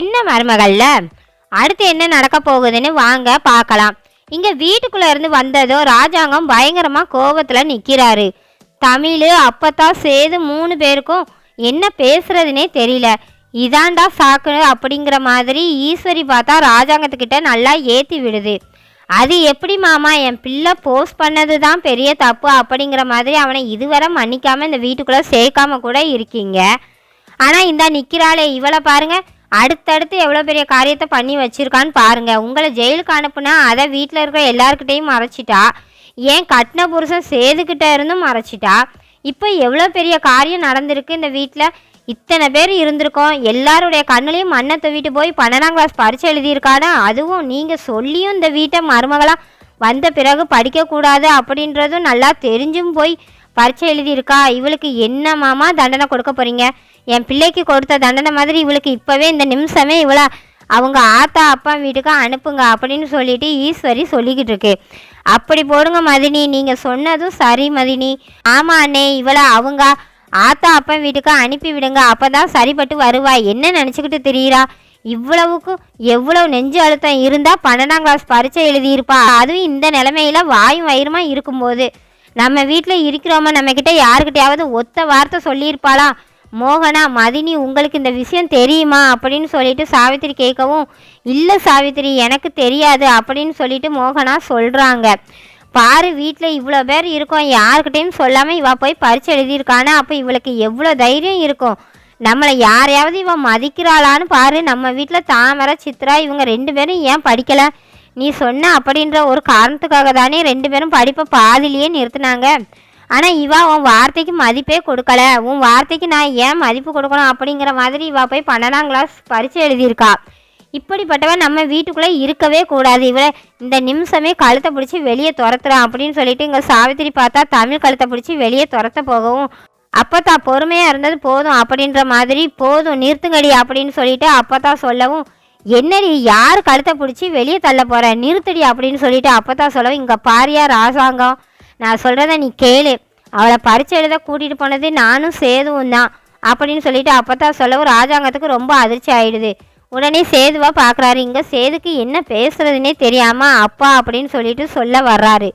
சின்ன மருமகள்ல. அடுத்து என்ன நடக்க போகுதுன்னு வாங்க பார்க்கலாம். இங்க வீட்டுக்குள்ள இருந்து வந்ததோ ராஜாங்கம் பயங்கரமா கோபத்துல நிக்கிறாரு. தமிழ் அப்பத்தான் சேது மூணு பேருக்கும் என்ன பேசுறதுனே தெரியல. இதாண்டா சாக்கு அப்படிங்கிற மாதிரி ஈஸ்வரி பார்த்தா ராஜாங்கத்துக்கிட்ட நல்லா ஏத்தி விடுது. அது எப்படி மாமா என் பிள்ளை போஸ்ட் பண்ணது தான் பெரிய தப்பு அப்படிங்கிற மாதிரி அவனை இதுவரை மன்னிக்காமல் இந்த வீட்டுக்குள்ளே சேர்க்காம கூட இருக்கீங்க. ஆனால் இந்தா நிற்கிறாளே இவளை பாருங்கள் அடுத்தடுத்து எவ்வளோ பெரிய காரியத்தை பண்ணி வச்சிருக்கான்னு பாருங்கள் உங்களை ஜெயிலுக்கு அனுப்புனா அதை வீட்டில் இருக்கிற எல்லாருக்கிட்டையும் மறைச்சிட்டா ஏன் கட்டின புருஷன் சேதுக்கிட்ட இருந்தும் மறைச்சிட்டா? இப்போ எவ்வளோ பெரிய காரியம் நடந்திருக்கு இந்த வீட்டில் இத்தனை பேர் இருந்திருக்கோம். எல்லாருடைய கண்ணுலையும் மண்ணை தூவிட்டு போய் பன்னெண்டாம் கிளாஸ் பரிச்சை எழுதியிருக்கானா? அதுவும் நீங்கள் சொல்லியும் இந்த வீட்டை மருமகளாக வந்த பிறகு படிக்கக்கூடாது அப்படின்றதும் நல்லா தெரிஞ்சும் போய் பரிச்சை எழுதியிருக்கா? இவளுக்கு என்ன மாமா தண்டனை கொடுக்க போகிறீங்க என் பிள்ளைக்கு கொடுத்த தண்டனை மாதிரி இவளுக்கு இப்போவே இந்த நிமிஷமே இவ்வளோ அவங்க ஆத்தா அப்பா வீட்டுக்கு அனுப்புங்க அப்படின்னு சொல்லிட்டு ஈஸ்வரி சொல்லிக்கிட்டு இருக்கு. அப்படி போடுங்க மதினி நீங்கள் சொன்னதும் சரி மதினி. ஆமாம் அண்ணே இவளை அவங்க ஆத்தா அப்பா வீட்டுக்கு அனுப்பி விடுங்க அப்போ தான் சரிப்பட்டு வருவா. என்ன நினச்சிக்கிட்டு தெரியுறா? இவ்வளவுக்கு எவ்வளவு நெஞ்சு அழுத்தம் இருந்தால் பன்னெண்டாம் கிளாஸ் பரீட்சை எழுதியிருப்பா. அதுவும் இந்த நிலமையில வாயும் வயிறுமா இருக்கும்போது. நம்ம வீட்டில் இருக்கிறோமா நம்மக்கிட்ட யாருக்கிட்டையாவது ஒத்த வார்த்தை சொல்லியிருப்பாளா? மோகனா மதினி உங்களுக்கு இந்த விஷயம் தெரியுமா? அப்படின்னு சொல்லிட்டு சாவித்திரி கேட்கவும் இல்லை சாவித்திரி எனக்கு தெரியாது அப்படின்னு சொல்லிட்டு மோகனா சொல்கிறாங்க பாரு வீட்டில் இவ்வளோ பேர் இருக்கோம். யாருக்கிட்டையும் சொல்லாமல் இவா போய் பரிச்சு எழுதியிருக்கானா? அப்போ இவளுக்கு எவ்வளோ தைரியம் இருக்கும்? நம்மளை யாரையாவது இவன் மதிக்கிறாளான்னு பாரு. நம்ம வீட்டில் தாமரை சித்ரா இவங்க ரெண்டு பேரும் ஏன் படிக்கலை? நீ சொன்ன அப்படின்ற ஒரு காரணத்துக்காக தானே ரெண்டு பேரும் படிப்பை பாதிலேயே நிறுத்தினாங்க. ஆனால் இவா உன் வார்த்தைக்கு மதிப்பே கொடுக்கல. உன் வார்த்தைக்கு நான் ஏன் மதிப்பு கொடுக்கணும் அப்படிங்கிற மாதிரி இவா போய் பன்னெண்டாம் கிளாஸ் பரிச்சை எழுதியிருக்கா. இப்படிப்பட்டவன் நம்ம வீட்டுக்குள்ளே இருக்கவே கூடாது. இவளை இந்த நிமிஷமே கழுத்தை பிடிச்சி வெளியே துரத்துறான் அப்படின்னு சொல்லிட்டு இங்கே சாவித்திரி பார்த்தா தமிழ் கழுத்தை பிடிச்சி வெளியே துரத்த போகவும் அப்பத்தா பொறுமையாக இருந்தது போதும் அப்படின்ற மாதிரி போதும் நிறுத்துங்கடி அப்படின்னு சொல்லிட்டு அப்பத்தா சொல்லவும் என்னடி யார் கழுத்தை பிடிச்சி வெளியே தள்ள போகிற நிறுத்தடி அப்படின்னு சொல்லிட்டு அப்பத்தா சொல்லவும் இங்கே பாரியா ராசாங்கம். நான் சொல்கிறத நீ கேளு. அவளை பரிச்சை எழுத கூட்டிகிட்டு போனது நானும் சேதுவும் தான் அப்படின்னு சொல்லிட்டு அப்பத்தா சொல்லவும் ராஜாங்கத்துக்கு ரொம்ப அதிர்ச்சி ஆயிடுது. உடனே சேதுவாக பார்க்குறாரு இங்கே சேதுக்கு என்ன பேசுறதுனே தெரியாமல் அப்பா அப்படின்னு சொல்லிட்டு சொல்ல வர்றாரு.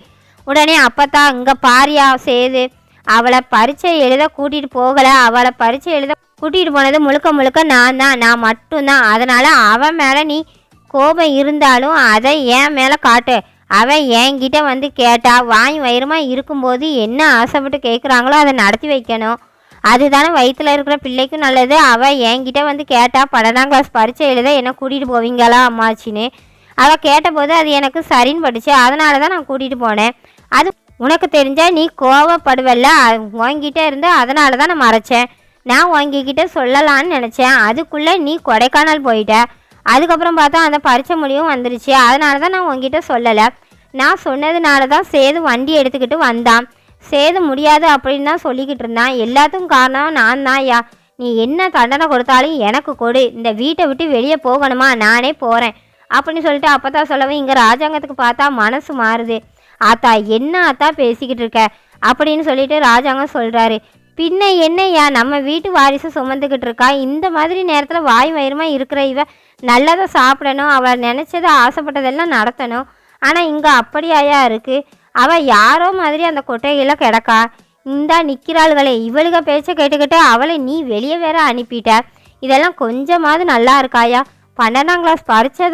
உடனே அப்பத்தா இங்கே பாரியா சேது அவளை பரீட்சை எழுத கூட்டிகிட்டு போகலை. அவளை பரீட்சை எழுத கூட்டிகிட்டு போனது முழுக்க முழுக்க நான் தான். நான் மட்டும்தான் அதனால் அவன் மேலே நீ கோபம் இருந்தாலும் அதை என் மேலே காட்டு. அவன் என்கிட்ட வந்து கேட்டா வாய் வயிறுமா இருக்கும்போது என்ன ஆசைப்பட்டு கேட்குறாங்களோ அதை நடத்தி வைக்கணும். அதுதானே வயிற்றுல இருக்கிற பிள்ளைக்கும் நல்லது. அவள் என்கிட்ட வந்து கேட்டா பன்னெண்டாம் கிளாஸ் பரீட்சை எழுத என்ன கூட்டிகிட்டு போவீங்களா அம்மாச்சின்னு. அவள் கேட்டபோது அது எனக்கு சரின்னு பட்டுச்சு. அதனால தான் நான் கூட்டிகிட்டு போனேன். அது உனக்கு தெரிஞ்சால் நீ கோவப்படுவல்ல. அது இருந்து அதனால தான் நான் மறைச்சேன். நான் உங்ககிட்ட சொல்லலான்னு நினச்சேன். அதுக்குள்ளே நீ கொடைக்கானல் போயிட்ட. அதுக்கப்புறம் பார்த்தா அந்த பறிச்ச முடியும் வந்துருச்சு. அதனால தான் நான் உங்ககிட்ட சொல்லலை. நான் சொன்னதுனால தான் சேது வண்டி எடுத்துக்கிட்டு வந்தான். சேது முடியாது அப்படின்னு தான் சொல்லிக்கிட்டு இருந்தான். எல்லாத்துக்கும் காரணம் நான் தான் யா நீ என்ன தண்டனை கொடுத்தாலும் எனக்கு கொடு. இந்த வீட்டை விட்டு வெளியே போகணுமா? நானே போகிறேன் அப்படின்னு சொல்லிட்டு அப்போ தான் சொல்லவும் இங்கே ராஜாங்கத்துக்கு பார்த்தா மனசு மாறுது. ஆத்தா என்ன ஆத்தா பேசிக்கிட்டு இருக்க? அப்படின்னு சொல்லிட்டு ராஜாங்கம் சொல்கிறாரு பின்ன என்னய்யா? நம்ம வீட்டு வாரிசு சுமந்துக்கிட்டு இருக்கா? இந்த மாதிரி நேரத்தில் வாய் வயிறுமா இருக்கிற இவ நல்லதை சாப்பிடணும் அவள் நினச்சதை ஆசைப்பட்டதெல்லாம் நடத்தணும். ஆனால் இங்கே அப்படியாயா இருக்குது அவள் யாரோ மாதிரி அந்த கொட்டையில் கிடக்கா? இந்தா நிற்கிறாள்களே இவளுக பேச்சை கேட்டுக்கிட்டு அவளை நீ வெளியே வேற அனுப்பிட்ட. இதெல்லாம் கொஞ்சமாவது நல்லா இருக்காயா? பன்னெண்டாம் கிளாஸ் பரீட்சை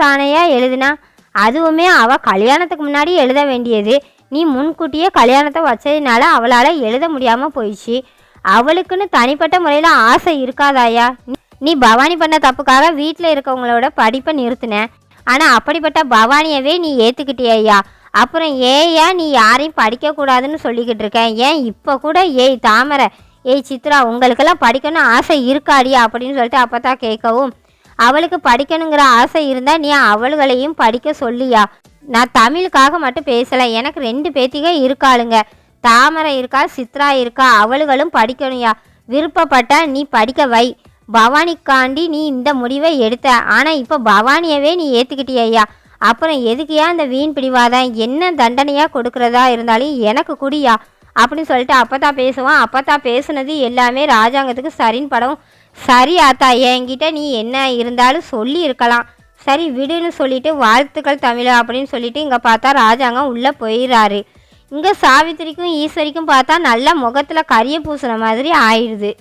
எழுதுனா? அதுவுமே அவள் கல்யாணத்துக்கு முன்னாடி எழுத வேண்டியது. நீ முன்கூட்டியே கல்யாணத்தை வச்சதுனால அவளால் எழுத முடியாமல் போயிடுச்சு. அவளுக்குன்னு தனிப்பட்ட முறையில் ஆசை இருக்காதாயா நீ பவானி பண்ண தப்புக்காக வீட்டில் இருக்கவங்களோட படிப்பை நிறுத்தின. ஆனால் அப்படிப்பட்ட பவானியவே நீ ஏற்றுக்கிட்டியா அப்புறம் ஏயா நீ யாரையும் படிக்கக்கூடாதுன்னு சொல்லிக்கிட்டு இருக்கேன் ஏன் இப்போ கூட ஏய் தாமரை ஏய் சித்ரா உங்களுக்கெல்லாம் படிக்கணும் ஆசை இருக்காடியா அப்படின்னு சொல்லிட்டு அப்போ தான் கேட்கவும் அவளுக்கு படிக்கணுங்கிற ஆசை இருந்தால் நீ அவளுகளையும் படிக்க சொல்லியா. நான் தமிழுக்காக மட்டும் பேசலை. எனக்கு ரெண்டு பேத்திக இருக்காளுங்க. தாமரை இருக்கா சித்ரா இருக்கா அவளுகளும் படிக்கணும்யா. விருப்பப்பட்டா நீ படிக்க வை. பவானிக்காண்டி நீ இந்த முடிவை எடுத்த. ஆனால் இப்போ பவானியவே நீ ஏற்றுக்கிட்டியா அப்புறம் எதுக்குயா இந்த வீண் பிடிவாதான் என்ன தண்டனையாக கொடுக்குறதா இருந்தாலும் எனக்கு குடியா. அப்படின்னு சொல்லிட்டு அப்போ தான் பேசுவான். அப்போ தான் பேசுனது எல்லாமே ராஜாங்கத்துக்கு சரின்னு படம் சரி ஆத்தா என்கிட்ட நீ என்ன இருந்தாலும் சொல்லி இருக்கலாம் சரி விடுன்னு சொல்லிட்டு வாழ்த்துக்கள் தமிழா அப்படின்னு சொல்லிட்டு இங்கே பார்த்தா ராஜாங்கம் உள்ளே போயிடுறாரு இங்கே சாவித்திரிக்கும் ஈஸ்வரிக்கும் பார்த்தா நல்லா முகத்தில் கரிய பூசுகிற மாதிரி ஆயிடுது.